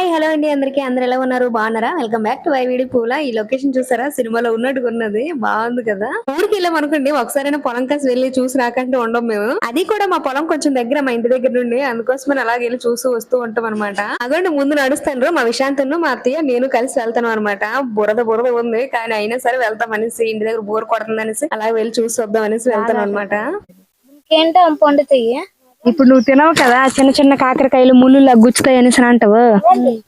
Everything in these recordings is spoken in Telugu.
హాయ్ హలో అండి. అందరికీ అందరు ఎలా ఉన్నారు? బాగున్నారా? వెల్కమ్ బ్యాక్ టు వైవిడి పూల ఈ లొకేషన్ చూసారా? సినిమాలో ఉన్నట్టుగా ఉన్నది. బాగుంది కదా. ఊరికి వెళ్ళాం అనుకోండి ఒకసారైనా పొలం కాసి వెళ్ళి చూసి రాకంటే ఉండం మేము. అది కూడా మా పొలం కొంచెం దగ్గర మా ఇంటి దగ్గర నుండి. అందుకోసమని అలాగే వెళ్ళి చూస్తూ వస్తూ ఉంటాం అనమాట అదండి ముందు నడుస్తాను మా విశాంతను మా అత్తయ్య నేను కలిసి వెళ్తాను అనమాట బురద బురద ఉంది. కానీ అయినా సరే వెళ్తాం అనేసి ఇంటి దగ్గర బోర్ కొడుతుంది అనేసి అలా వెళ్ళి చూసి వద్దాం అనేసి వెళ్తాను అనమాట ఏంటో పండుతాయి? ఇప్పుడు నువ్వు తినవు కదా చిన్న చిన్న కాకరకాయలు ముళ్ళు గుచ్చుతాయి అనేసి అంటావు.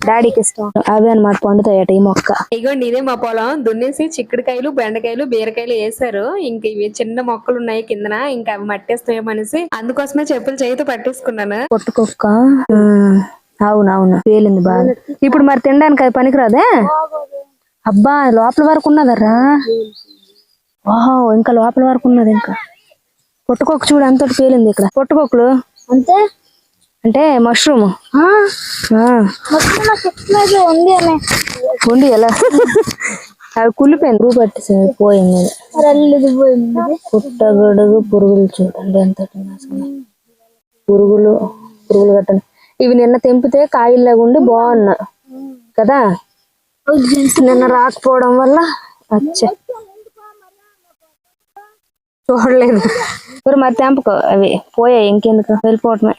డాడీకి ఇష్టం. అదే అనమాట పండుతాయట ఈ మొక్క. ఇగోండి ఇదే మా పొలం. దున్నేసి చిక్కుడుకాయలు బెండకాయలు బీరకాయలు వేసారు ఇంక ఇవి చిన్న మొక్కలు ఉన్నాయి కిందన ఇంకా అవి మట్టేస్తాయేమనేసి అందుకోసమే చెప్పులు చేతితో పట్టేసుకున్నాను. పొట్టుకొక్క అవునవును. పేలింది బాగా. ఇప్పుడు మరి తినడానికి అది పనికిరాదే? అబ్బా లోపల వరకు ఉన్నదర్రా? వాహ్ ఇంకా లోపల వరకు ఉన్నది ఇంకా. పొట్టుకొక్క చూడు అంతటి పేలింది ఇక్కడ. పొట్టుకొక్కలు? అంతే? అంటే మష్రూమ్. ఉంది ఉండి ఎలా? అవి కుళ్ళిపోయింది. రూ పట్టి పోయింది. పుట్టగొడుగు పురుగులు చూడండి ఎంత పురుగులు పురుగులు కట్టండి ఇవి నిన్న తెంపితే కాయల్లాగా ఉండి బాగున్నా. కదా? నిన్న రాకపోవడం వల్ల వచ్చే చూడలేదు. మరి మరి తెంపకు అవి. పోయాయి ఇంకెందుకు? వెళ్ళిపోవటమే.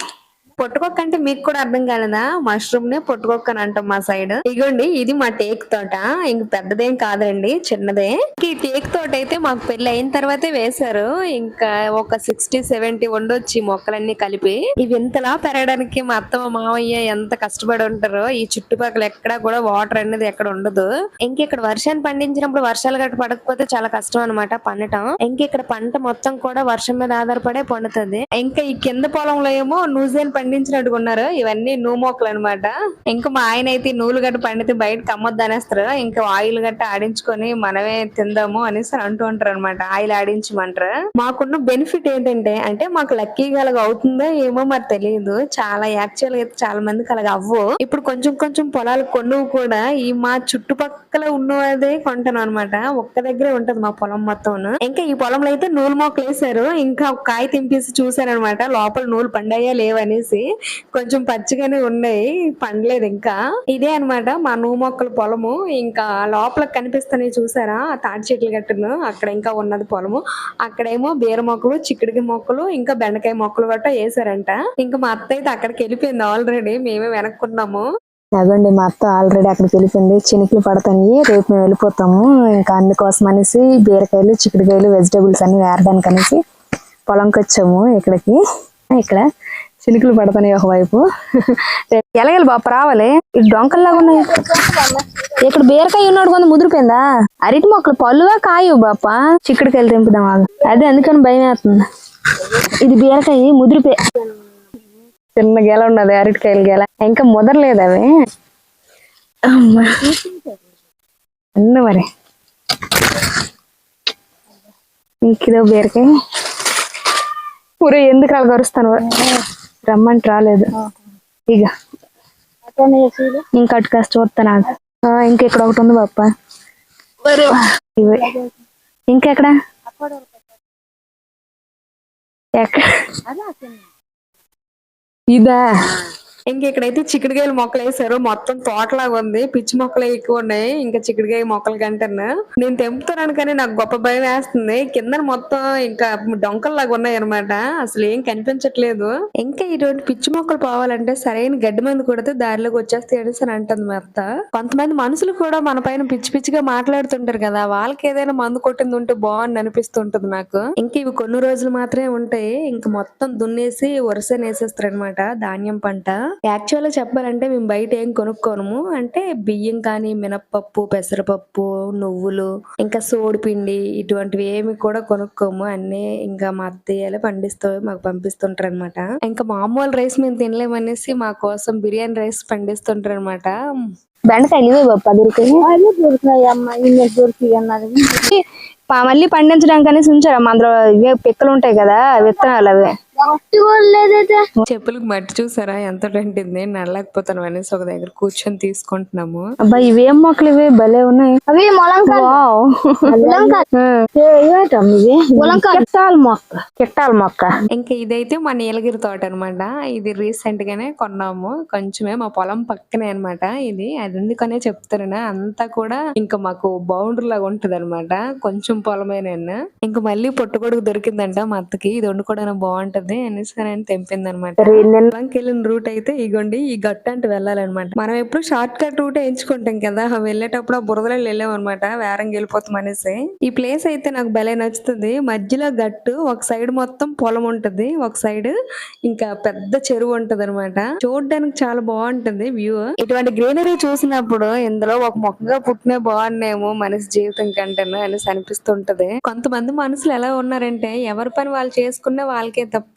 పొట్టుకొక్క అంటే మీకు కూడా అర్థం కాలేదా? మష్రూమ్ నే పొట్టుకొక్క అని అంటాం మా సైడ్ ఇగోండి ఇది మా టేక్ తోట. ఇంక పెద్దదేం కాదండి చిన్నదే. ఈ టేక్ తోట అయితే మాకు పెళ్ళి అయిన తర్వాతే వేశారు. ఇంకా ఒక సిక్స్టీ సెవెంటీ ఉండొచ్చి మొక్కలన్నీ కలిపి. ఇవి ఇంతలా పెరగడానికి మా అత్తమ్మ మామయ్య ఎంత కష్టపడి ఉంటారో ఈ చుట్టుపక్కల ఎక్కడా కూడా వాటర్ అనేది ఎక్కడ ఉండదు. ఇంక ఇక్కడ వర్షాన్ని పండించినప్పుడు వర్షాలు గట్ట పడకపోతే చాలా కష్టం అనమాట పండటం. ఇంక ఇక్కడ పంట మొత్తం కూడా వర్షం మీద ఆధారపడే పండుతుంది. ఇంకా ఈ కింద పొలంలో ఏమో నూజేన్ పండించినట్టుగా ఉన్నారు. ఇవన్నీ నూ మొక్కలు అనమాట ఇంకా మా ఆయన అయితే నూలు గట్ట పండితే బయటకు అమ్మొద్దు అనేస్తారు. ఇంకా ఆయిల్ గట్ట ఆడించుకొని మనమే తిందాము అనేసి అంటూ ఉంటారు అనమాట ఆయిల్ ఆడించమంటారు. మాకున్న బెనిఫిట్ ఏంటంటే అంటే మాకు లక్కీగా అలాగ అవుతుందో ఏమో మరి తెలియదు చాలా యాక్చువల్ అయితే చాలా మందికి అలాగ అవ్వు. ఇప్పుడు కొంచెం కొంచెం పొలాలు కొనువు కూడా ఈ మా చుట్టుపక్కల ఉన్నదే కొంటాను అనమాట ఒక్క దగ్గరే ఉంటది మా పొలం మొత్తం ఇంకా ఈ పొలంలో అయితే నూలు మొక్కలు వేసారు ఇంకా ఒక కాయ తింపేసి చూసారనమాట లోపల నూలు పండాయా లేవనేసి. కొంచెం పచ్చిగానే ఉన్నాయి పండలేదు ఇంకా. ఇదే అన్నమాట మా నువ్వు మొక్కల పొలము. ఇంకా లోపల కనిపిస్తున్నాయి చూసారా? ఆ తాటి చెట్లు గట్టును. అక్కడ ఇంకా ఉన్నది పొలము. అక్కడేమో బీర మొక్కలు చిక్కుడికి మొక్కలు ఇంకా బెండకాయ మొక్కలు గట్రా వేసారంట ఇంకా మా అత్త అయితే అక్కడికి వెళ్ళిపోయింది ఆల్రెడీ మేమే వెనక్కున్నాము. అదండి మా అత్త ఆల్రెడీ అక్కడికి వెళ్ళిపోయింది. చినుకులు పడతాయి. రేపు మేము వెళ్ళిపోతాము. ఇంకా అందుకోసం అనేసి బీరకాయలు చిక్కుడుకాయలు వెజిటేబుల్స్ అన్ని వేరడానికి అనేసి పొలంకి వచ్చాము ఇక్కడికి. ఇక్కడ చినుకులు పడతాయి ఒకవైపు ఎలగలు బాప రావాలి. ఇటు డొంకల్లాగా ఉన్నాయి. ఇక్కడ బీరకాయ ఉన్నాడు కొంత ముదిరిపోయిందా? అరటి మొక్కలు పళ్ళుగా కాయు బాప. చిక్కుడుకాయలు తెంపుదాం అదే అందుకని భయం వేస్తుంది. ఇది బీరకాయ ముదిరిపోయి. చిన్న గెల ఉన్నది అరటికాయల గెల. ఇంకా ముదరలేదు అవి. అన్న మరి. ఇంకిదో బీరకాయ. ఊరే ఎందుకు అలా కరుస్తాను? రమ్మంటే రాలేదు. ఇక ఇంకా అటు కష్ట వస్తాను ఆగు. ఆ, ఇంకా ఇక్కడ ఒకటి ఉంది ఇవే. ఇంకెక్కడ? ఇదా? ఇంక ఇక్కడైతే చిక్కుడుకాయలు మొక్కలు వేసారు మొత్తం తోటలాగా ఉంది. పిచ్చి మొక్కలు ఎక్కువ ఉన్నాయి. ఇంకా చిక్కుడుకాయ మొక్కల కంటే నేను తెంపుతున్నాను కానీ నాకు గొప్ప భయం వేస్తుంది. కింద మొత్తం ఇంకా డొంకల్లాగా ఉన్నాయి అనమాట అసలు ఏం కనిపించట్లేదు. ఇంకా ఇటువంటి పిచ్చి మొక్కలు పోవాలంటే సరైన గడ్డి మందు కొడితే దారిలోకి వచ్చేస్తాయి అనేసి అని అంటుంది మెత్త. కొంతమంది మనుషులు కూడా మన పైన పిచ్చి పిచ్చిగా మాట్లాడుతుంటారు కదా. వాళ్ళకి ఏదైనా మందు కొట్టింది ఉంటే బాగుంది అనిపిస్తుంటది నాకు. ఇంకా ఇవి కొన్ని రోజులు మాత్రమే ఉంటాయి. ఇంకా మొత్తం దున్నేసి వరుసనేసేస్తారు అనమాట ధాన్యం పంట. యాక్చువల్గా చెప్పాలంటే మేము బయట ఏం కొనుక్కోనము అంటే బియ్యం కానీ మినప్పప్పు పెసరపప్పు నువ్వులు ఇంకా సోడి పిండి ఇటువంటివి ఏమి కూడా కొనుక్కోము. అన్ని ఇంకా మా అత్తయ్యలే పండిస్తూ మాకు పంపిస్తుంటారు అనమాట ఇంకా మామూలు రైస్ మేము తినలేమనేసి మా కోసం బిర్యానీ రైస్ పండిస్తుంటారు అనమాట బెండకాయలు ఇవే బాప్ప దొరికాయి అదే దొరుకుతాయి అమ్మ ఇన్ని దొరికి అన్నది పా- మళ్ళీ పండించడానికి అనేసి ఉంచారమ్మా. అందులో ఇవే పిక్కలు ఉంటాయి కదా విత్తనాలు అవి. చెప్పులకు మట్టి చూసారా? ఎంత అంటింది నడలేకపోతాను అనేసి ఒక దగ్గర కూర్చొని తీసుకుంటున్నాము. అబ్బా ఇవేం మొక్కలు ఇవి? భలే ఉన్నాయి. అవి కిట్టాల మొక్క. కిట్టాల మొక్క. ఇంకా ఇదైతే మా నీలగిరి తోట అనమాట ఇది రీసెంట్ గానే కొన్నాము. కొంచెమే మా పొలం పక్కనే అన్నమాట ఇది. అది ఎందుకనే చెప్తాను అంతా కూడా ఇంకా మాకు బౌండరీ లాగా ఉంటది అనమాట కొంచెం పొలమేనా ఇంకా మళ్ళీ పొట్టుకొడుకు దొరికిందంట మా అత్తకి. ఇది వండుకోవడానికి బాగుంటది. అనేసి అని తెంపింది అనమాట వెళ్ళిన రూట్ అయితే ఇగోండి ఈ గట్టు అంటే వెళ్ళాలన్నమాట మనం ఎప్పుడు షార్ట్ కట్ రూట్ ఎంచుకుంటాం కదా వెళ్ళేటప్పుడు ఆ బురదలో వెళ్ళాం అనమాట వేరంగా వెళ్ళిపోతాం అనేసి. ఈ ప్లేస్ అయితే నాకు భలే నచ్చుతుంది. మధ్యలో గట్టు ఒక సైడ్ మొత్తం పొలం ఉంటది ఒక సైడ్ ఇంకా పెద్ద చెరువు ఉంటది అనమాట చూడడానికి చాలా బాగుంటుంది వ్యూ. ఇటువంటి గ్రీనరీ చూసినప్పుడు ఇందులో ఒక మొక్కగా పుట్టినే బాగున్నాయేమో మనిషి జీవితం కంటేను అనేసి అనిపిస్తుంటది. కొంతమంది మనుషులు ఎలా ఉన్నారంటే ఎవరి పని వాళ్ళు చేసుకునే వాళ్ళకే తప్పు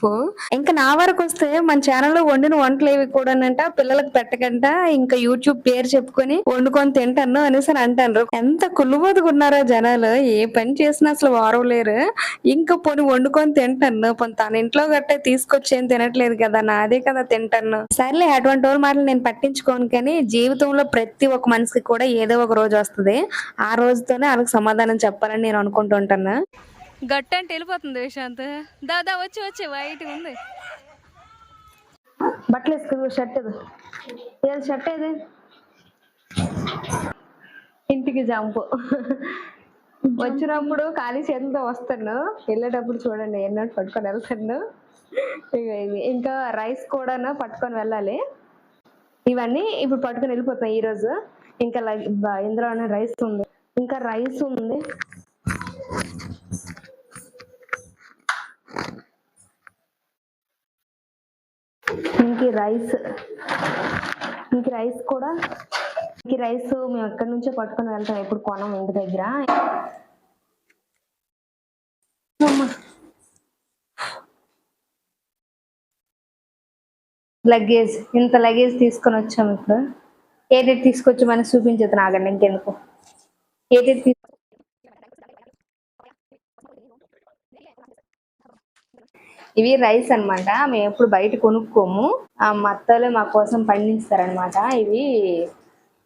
ఇంకా నా వరకు వస్తే మన ఛానల్లో వండిన వంటలు ఏవి కూడానంట పిల్లలకు పెట్టకంట ఇంకా యూట్యూబ్ పేరు చెప్పుకొని వండుకొని తింటాను అనేసి అంటారు ఎంత కుళ్ళుబోతుకున్నారో జనాలు? ఏ పని చేసినా అసలు వారవలేరు. ఇంకా పోని వండుకొని తింటాను. పోనీ తన ఇంట్లో గట్టే తీసుకొచ్చి ఏం తినట్లేదు కదా నాదే కదా తింటాను. సర్లే అటువంటి వాళ్ళ మాటలు నేను పట్టించుకోను కానీ జీవితంలో ప్రతి ఒక్క మనిషికి కూడా ఏదో ఒక రోజు వస్తుంది. ఆ రోజుతోనే వాళ్ళకి సమాధానం చెప్పాలని నేను అనుకుంటుంటాను గట్టు అంటే వెళ్ళిపోతుంది విశాంత్. దాదా వచ్చి వచ్చి వైట్ ఉంది. బట్టలు వేసుకో షర్ట్ ఏది షర్ట్ ఏది? ఇంటికి జంపు. వచ్చినప్పుడు ఖాళీ చేతులతో వస్తాను. వెళ్ళేటప్పుడు చూడండి ఎన్నో పట్టుకొని వెళ్తాను. ఇంకా రైస్ కూడా పట్టుకొని వెళ్ళాలి. ఇవన్నీ ఇప్పుడు పట్టుకొని వెళ్ళిపోతాం ఈరోజు. ఇంకా లై- ఇందులోనే రైస్ ఉంది. ఇంకా రైస్ ఉంది. దీనికి రైస్ దీనికి రైస్ కూడా దీనికి రైస్ మేము ఎక్కడి నుంచో పట్టుకుని వెళ్తాం ఎప్పుడు కొనం ఇంటి దగ్గర. లగేజ్ ఇంత లగేజ్ తీసుకొని వచ్చాము ఇప్పుడు. ఏదైతే తీసుకొచ్చి మనకి చూపించదు నాగండి ఇంకెందుకు? ఏదైతే ఇవి రైస్ అనమాట మేము ఎప్పుడు బయట కొనుక్కోము. ఆ మత్తలు మా కోసం పండిస్తారనమాట ఇవి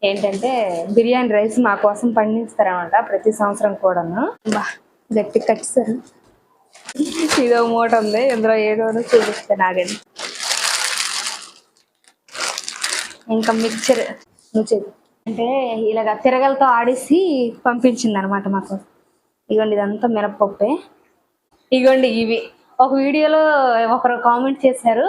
ఏంటంటే బిర్యానీ రైస్ మా కోసం పండిస్తారనమాట ప్రతి సంవత్సరం కూడాను. బా గట్టి కట్టిస్తారు ఇదో మూట ఉంది. ఇందులో ఏదో చూపిస్తే నాగండి ఇంకా మిక్చర్ నువ్వు అంటే ఇలాగ తిరగలతో ఆడేసి పంపించింది అనమాట మాకు. ఇగోండి ఇదంతా మినపప్పే ఇగోండి ఇవి. ఒక వీడియోలో ఒకరు కామెంట్ చేశారు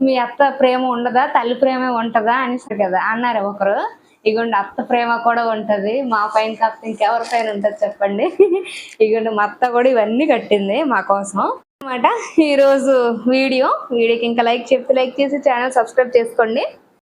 మీ అత్త ప్రేమ ఉండదా తల్లి ప్రేమే ఉంటుందా? అనేసారు కదా అన్నారు ఒకరు. ఇగోండి అత్త ప్రేమ కూడా ఉంటుంది మా పైన తప్ప ఇంకెవరి పైన ఉంటుంది చెప్పండి. ఇగోండి మా అత్త కూడా ఇవన్నీ కట్టింది మా కోసం. అనమాట ఈరోజు వీడియో. వీడియోకి ఇంకా లైక్ చెప్తే లైక్ చేసి ఛానల్ సబ్స్క్రైబ్ చేసుకోండి.